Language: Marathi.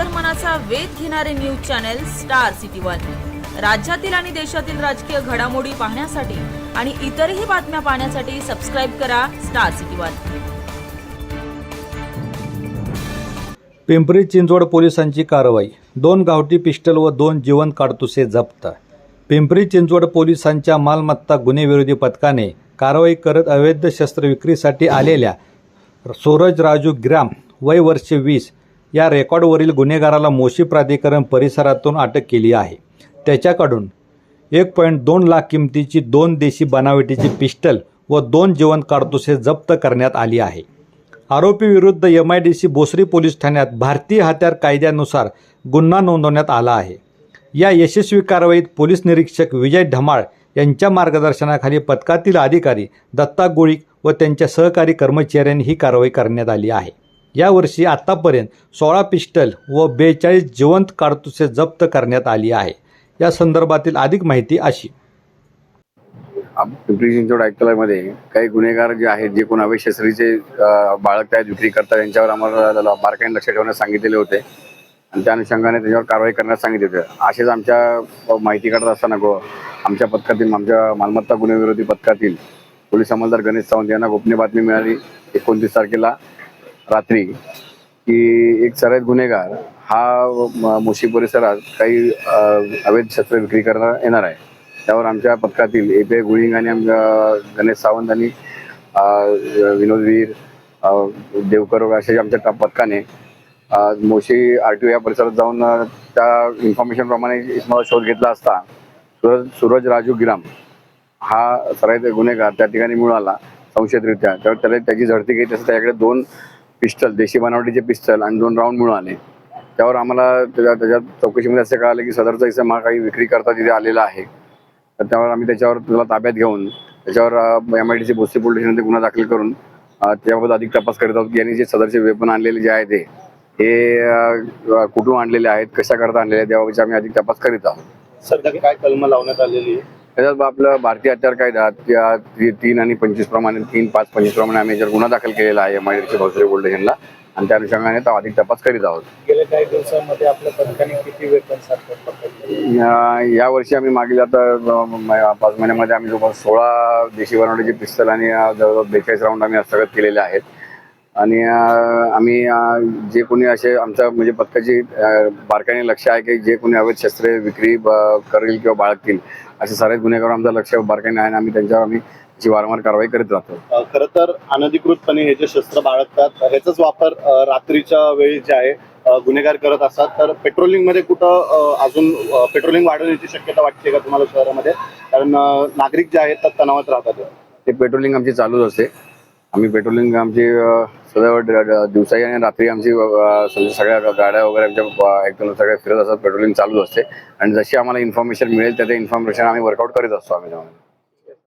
अंतर्मनाचा वेध घेणारे news channel star city one. राज्यातील आणि देशातील राजकीय घडामोडी पाहण्यासाठी आणि इतरही बातम्या पाहण्यासाठी सबस्क्राईब करा star city one. Pimpri Chinchwad पोलिसांची कारवाई. दोन गावठी पिस्टल व दोन जीवन काडतुसे जप्त. पिंपरी चिंचवड पोलिसांच्या मालमत्ता गुन्हेविरोधी पथकाने कारवाई करत अवैध शस्त्र विक्रीसाठी आलेल्या सूरज राजू ग्राम वय वर्षे वीस या रेकॉर्डवरील गुन्हेगाराला मोशी प्राधिकरण परिसरातून अटक केली आहे. त्याच्याकडून एक पॉईंट दोन लाख किमतीची दोन देशी बनावटीची पिस्टल व दोन जिवंत काडतुसे जप्त करण्यात आली आहे. आरोपी विरुद्ध M I D C Bhosari police ठाण्यात भारतीय हत्यार कायद्यानुसार गुन्हा नोंदवण्यात आला आहे. या यशस्वी कारवाईत पोलीस निरीक्षक विजय ढमाळ यांच्या मार्गदर्शनाखाली पथकातील अधिकारी दत्ता गोळीक व त्यांच्या सहकारी कर्मचाऱ्यांनी ही कारवाई करण्यात आली आहे. यावर्षी आत्तापर्यंत सोळा पिस्टल व बेचाळीस जिवंत काडतुसे जप्त करण्यात आली आहे. या संदर्भातील अधिक माहिती अशी. पिंपरी चिंचवड आयुक्तालयामध्ये काही गुन्हेगार जे आहेत जे कोण अवैशस्त्रीचे शस्त्रीचे अ, विक्री करतात यांच्यावर आम्हाला बारकाईने लक्ष ठेवण्यास सांगितलेले होते. आणि त्या अनुषंगाने त्याच्यावर कारवाई करण्यास सांगितले होते. असेच आमच्या माहिती काढत असताना गो आमच्या पथकातील आमच्या मालमत्ता गुन्हेविरोधी पथकातील पोलीस अंमलदार गणेश सावंत यांना गोपनीय बातमी मिळाली एकोणतीस तारखेला. रात्री की एक सराईत गुन्हेगार हा म- मुशी परिसरात काही अवैध शस्त्र विक्री करता येणार आहे. त्यावर आमच्या पथकातील ए पी आय गुळिंग आणि गणेश सावंत आणि विनोद वीर देवकर अशा आमच्या पथकाने मोशी आर टी ओ या परिसरात जाऊन त्या इन्फॉर्मेशन प्रमाणे इसमाचा शोध घेतला असता सूरज सूरज राजू गिराम हा सराईत गुन्हेगार त्या ठिकाणी मिळाला संशयितरित्या. त्यावर त्याला त्याची झडती घेत असता त्याकडे दोन पिस्टल देशी बनावटीचे पिस्टल आणि दोन राऊंड मिळाले त्यावर आम्हाला त्याच्या त्याच्यात चौकशीमध्ये असं कळालं की सदरचा इसम हा काही विक्री करता तिथे आलेला आहे. तर त्यावर आम्ही त्याच्यावर त्याला ताब्यात घेऊन त्याच्यावर एम आय डी सी बोस्ती पोलीस स्टेशनमध्ये गुन्हा दाखल करून त्याबाबत अधिक तपास करीत आहोत की यांनी जे सदरचे वेपन आणलेले जे आहे ते हे कुठून आणलेले आहेत कशा करता आणलेले आहेत त्याबाबतचे आम्ही अधिक तपास करीत आहोत. सध्या काय कलम लावण्यात आलेली आहे त्याच्यात आपलं भारतीय हत्यार कायदा त्या तीन आणि पंचवीस प्रमाणे तीन पाच पंचवीस प्रमाणे आम्ही याच्यावर गुन्हा दाखल केलेला आहे डी भोसरे पोलीस स्टेशनला आणि त्या अनुषंगाने तो अधिक तपास करीत आहोत. गेल्या काही दिवसांमध्ये आपल्या पथकाने किती वेतन या- यावर्षी आम्ही मागील आता पाच महिन्यामध्ये आम्ही जवळपास सोळा देशी बनवण्याचे पिस्तल आणि जवळजवळ बेचाळीस राऊंड आम्ही हस्तगत केलेले आहेत. आणि आम्ही जे कोणी असे आमच्या म्हणजे पथकाची अ, बारकाईने लक्ष आहे की जे कोणी अवैध शस्त्रे विक्री करेल किंवा बाळगतील असे सारे गुन्हेगार आमचं लक्ष बारकाईने आहे आणि आम्ही त्यांच्यावर आम्ही त्याची वारंवार कारवाई करीत राहतो. खर तर अनधिकृतपणे हे जे शस्त्र बाळगतात ह्याचाच वापर रात्रीच्या वेळी जे आहे गुन्हेगार करत असतात. तर पेट्रोलिंगमध्ये कुठं अजून पेट्रोलिंग वाढवण्याची शक्यता वाटते का तुम्हाला शहरामध्ये? कारण नागरिक जे आहेत तर तणावात राहतात. ते पेट्रोलिंग आमची चालूच असते. आम्ही पेट्रोलिंग आमची सदैव दिवसाही आणि रात्री आमची समजा सगळ्या गाड्या वगैरे आमच्या एकदम सगळ्या फिरत असतात पेट्रोलिंग चालूच असते. आणि जशी आम्हाला इन्फॉर्मेशन मिळेल त्या इन्फॉर्मेशन आम्ही वर्कआउट करीत असतो आम्ही त्यामध्ये.